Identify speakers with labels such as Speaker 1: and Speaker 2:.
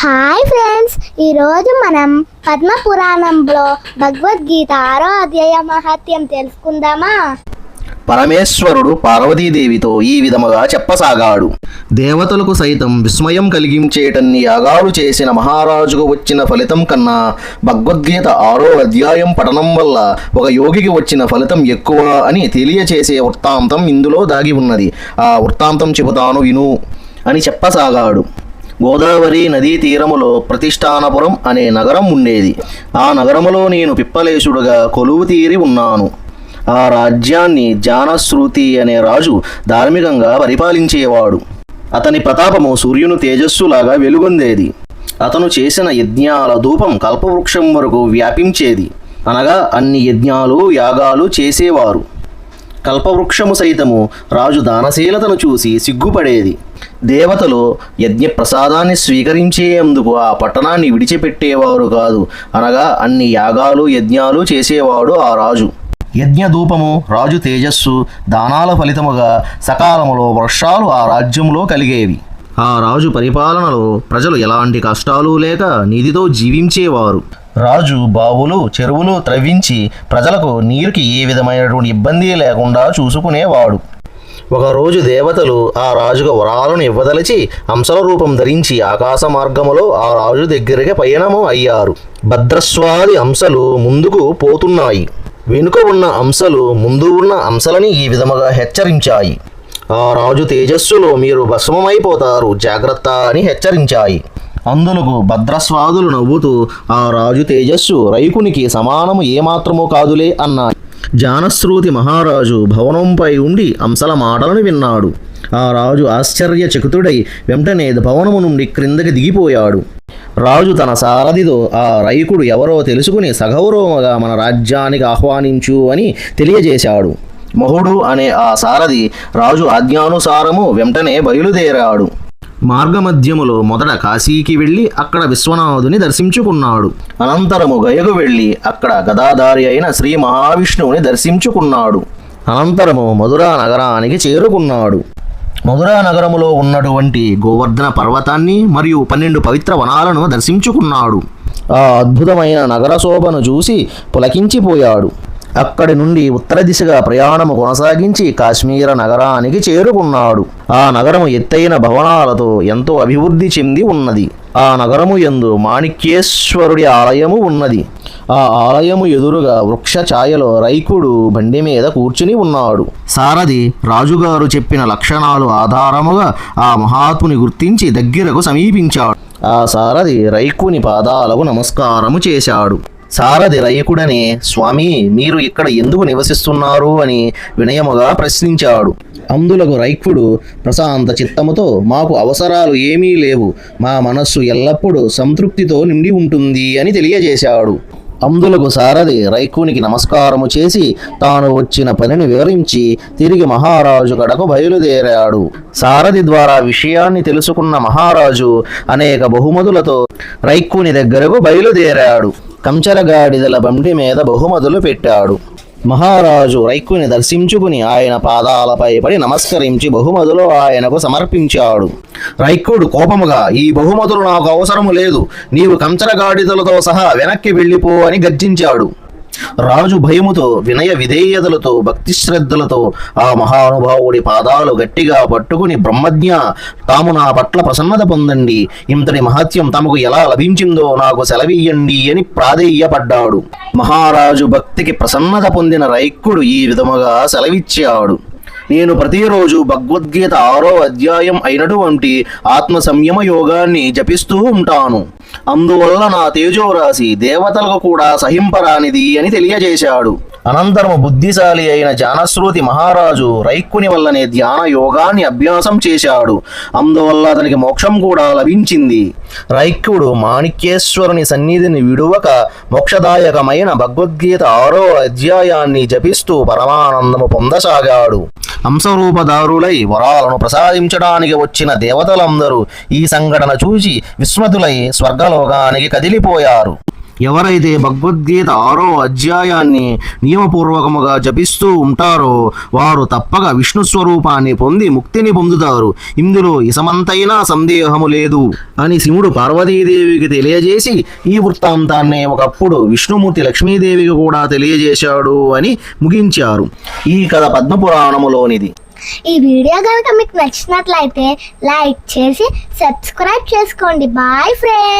Speaker 1: Hi friends ఈరోజు మనం పద్మ పురాణంలో భగవద్గీత ఆరో అధ్యాయ మహత్యం తెలుసుకుందామా?
Speaker 2: పరమేశ్వరుడు పార్వతీదేవితో ఈ విధముగా చెప్పసాగాడు. దేవతలకు సైతం విస్మయం కలిగించేటన్ని యాగాలు చేసిన మహారాజుకు వచ్చిన ఫలితం కన్నా భగవద్గీత ఆరో అధ్యాయం పఠనం వల్ల ఒక యోగికి వచ్చిన ఫలితం ఎక్కువ అని తెలియచేసే వృత్తాంతం ఇందులో దాగి ఉన్నది. ఆ వృత్తాంతం చెబుతాను విను అని చెప్పసాగాడు. గోదావరి నదీ తీరములో ప్రతిష్టానపురం అనే నగరం ఉండేది. ఆ నగరములో నేను పిప్పలేశుడుగా కొలువు తీరి ఉన్నాను. ఆ రాజ్యాన్ని జానశ్రుతి అనే రాజు ధార్మికంగా పరిపాలించేవాడు. అతని ప్రతాపము సూర్యుని తేజస్సులాగా వెలుగొందేది. అతను చేసిన యజ్ఞాల ధూపం కల్పవృక్షం వరకు వ్యాపించేది. అనగా అన్ని యజ్ఞాలు యాగాలు చేసేవారు. కల్పవృక్షము సైతము రాజు దానశీలతను చూసి సిగ్గుపడేది. దేవతలు యజ్ఞ ప్రసాదాన్ని స్వీకరించేందుకు ఆ పట్టణాన్ని విడిచిపెట్టేవారు కాదు. అనగా అన్ని యాగాలు యజ్ఞాలు చేసేవాడు ఆ రాజు. యజ్ఞధూపము రాజు తేజస్సు దానాల ఫలితముగా సకాలములో వర్షాలు ఆ రాజ్యంలో కలిగేవి. ఆ రాజు పరిపాలనలో ప్రజలు ఎలాంటి కష్టాలు లేక నిధితో జీవించేవారు. రాజు బావులు చెరువులు త్రవ్వించి ప్రజలకు నీరుకి ఏ విధమైనటువంటి ఇబ్బంది లేకుండా చూసుకునేవాడు. ఒకరోజు దేవతలు ఆ రాజుకు వరాలను ఇవ్వదలిచి అంశల రూపం ధరించి ఆకాశ మార్గములో ఆ రాజు దగ్గరికి పయనము అయ్యారు. భద్రస్వాది అంశలు ముందుకు పోతున్నాయి. వెనుక ఉన్న అంశలు ముందు ఉన్న అంశలని ఈ విధముగా హెచ్చరించాయి. ఆ రాజు తేజస్సులో మీరు భస్మమైపోతారు జాగ్రత్త అని హెచ్చరించాయి. అందులకు భద్రస్వాదులు నవ్వుతూ ఆ రాజు తేజస్సు రైకునికి సమానము ఏమాత్రమో కాదులే అన్నాయి. జానశ్రూతి మహారాజు భవనంపై ఉండి అంశల మాటలను విన్నాడు. ఆ రాజు ఆశ్చర్యచకితుడై వెంటనే భవనము నుండి క్రిందకి దిగిపోయాడు. రాజు తన సారథితో ఆ రైకుడు ఎవరో తెలుసుకుని సగౌరవముగా మన రాజ్యానికి ఆహ్వానించు అని తెలియజేశాడు. మహుడు అనే ఆ సారథి రాజు ఆజ్ఞానుసారము వెంటనే బయలుదేరాడు. మార్గమధ్యములో మొదట కాశీకి వెళ్ళి అక్కడ విశ్వనాథుని దర్శించుకున్నాడు. అనంతరము గయకు వెళ్ళి అక్కడ గదాధారి అయిన శ్రీ మహావిష్ణువుని దర్శించుకున్నాడు. అనంతరము మధురా నగరానికి చేరుకున్నాడు. మధురా నగరములో ఉన్నటువంటి గోవర్ధన పర్వతాన్ని మరియు పన్నెండు పవిత్ర వనాలను దర్శించుకున్నాడు. ఆ అద్భుతమైన నగర శోభను చూసి పులకించిపోయాడు. అక్కడి నుండి ఉత్తర దిశగా ప్రయాణము కొనసాగించి కాశ్మీర నగరానికి చేరుకున్నాడు. ఆ నగరము ఎత్తైన భవనాలతో ఎంతో అభివృద్ధి చెంది ఉన్నది. ఆ నగరము యందు మాణిక్యేశ్వరుడి ఆలయము ఉన్నది. ఆ ఆలయము ఎదురుగా వృక్ష ఛాయలో రైకుడు బండి మీద కూర్చుని ఉన్నాడు. సారథి రాజుగారు చెప్పిన లక్షణాలు ఆధారముగా ఆ మహాత్ముని గుర్తించి దగ్గరకు సమీపించాడు. ఆ సారథి రైకుని పాదాలకు నమస్కారము చేశాడు. సారథి రైకుడనే స్వామి మీరు ఇక్కడ ఎందుకు నివసిస్తున్నారు? అని వినయముగా ప్రశ్నించాడు. అందులకు రైకుడు ప్రశాంత చిత్తముతో మాకు అవసరాలు ఏమీ లేవు. మా మనస్సు ఎల్లప్పుడూ సంతృప్తితో నిండి ఉంటుంది అని తెలియజేశాడు. అందులకు సారథి రైకునికి నమస్కారము చేసి తాను వచ్చిన పనిని వివరించి తిరిగి మహారాజు కడకు బయలుదేరాడు. సారథి ద్వారా విషయాన్ని తెలుసుకున్న మహారాజు అనేక బహుమతులతో రైకుని దగ్గరకు బయలుదేరాడు. కంచరగాడిదల బండి మీద బహుమతులు పెట్టాడు. మహారాజు రైకుని దర్శించుకుని ఆయన పాదాలపై పడి నమస్కరించి బహుమతులు ఆయనకు సమర్పించాడు. రైకుడు కోపముగా ఈ బహుమతులు నాకు అవసరము లేదు. నీవు కంచరగాడిదలతో సహా వెనక్కి వెళ్ళిపో అని గర్జించాడు. రాజు భయముతో వినయ విధేయతలతో భక్తి శ్రద్ధలతో ఆ మహానుభావుడి పాదాలు గట్టిగా పట్టుకుని బ్రహ్మజ్ఞ తాము నా పట్ల ప్రసన్నత పొందండి. ఇంతటి మహత్యం తమకు ఎలా లభించిందో నాకు సెలవీయండి అని ప్రాధేయపడ్డాడు. మహారాజు భక్తికి ప్రసన్నత పొందిన రైక్కుడు ఈ విధముగా సెలవిచ్చాడు. నేను ప్రతిరోజు భగవద్గీత ఆరో అధ్యాయం అయినటువంటి ఆత్మ సంయమ యోగాన్ని జపిస్తూ ఉంటాను. అందువల్ల నా తేజోరాశి దేవతలకు కూడా సహింపరానిది అని తెలియజేశాడు. అనంతరము బుద్ధిశాలి అయిన జానశ్రుతి మహారాజు రైక్కుని వల్లనే ధ్యాన యోగాన్ని అభ్యాసం చేశాడు. అందువల్ల అతనికి మోక్షం కూడా లభించింది. రైక్యుడు మాణిక్యేశ్వరుని సన్నిధిని విడువక మోక్షదాయకమైన భగవద్గీత ఆరో అధ్యాయాన్ని జపిస్తూ పరమానందము పొందసాగాడు. హంసరూపదారులై వరాలను ప్రసాదించడానికి వచ్చిన దేవతలందరూ ఈ సంఘటన చూసి విస్మతులై స్వర్గలోకానికి కదిలిపోయారు. ఎవరైతే భగవద్గీత ఆరో అధ్యాయాన్ని నియమపూర్వకముగా జపిస్తూ ఉంటారో వారు తప్పక విష్ణు స్వరూపాన్ని పొంది ముక్తిని పొందుతారు. ఇందులో ఇసమంతైనా సందేహము లేదు అని శివుడు పార్వతీదేవికి తెలియజేసి ఈ వృత్తాంతాన్ని ఒకప్పుడు విష్ణుమూర్తి లక్ష్మీదేవికి కూడా తెలియజేశాడు అని ముగించారు. ఈ కథ పద్మపురాణములోనిది.
Speaker 1: ఈ వీడియో కనుక మీకు నచ్చినట్లయితే లైక్ చేసి సబ్స్క్రైబ్ చేసుకోండి. Bye friends.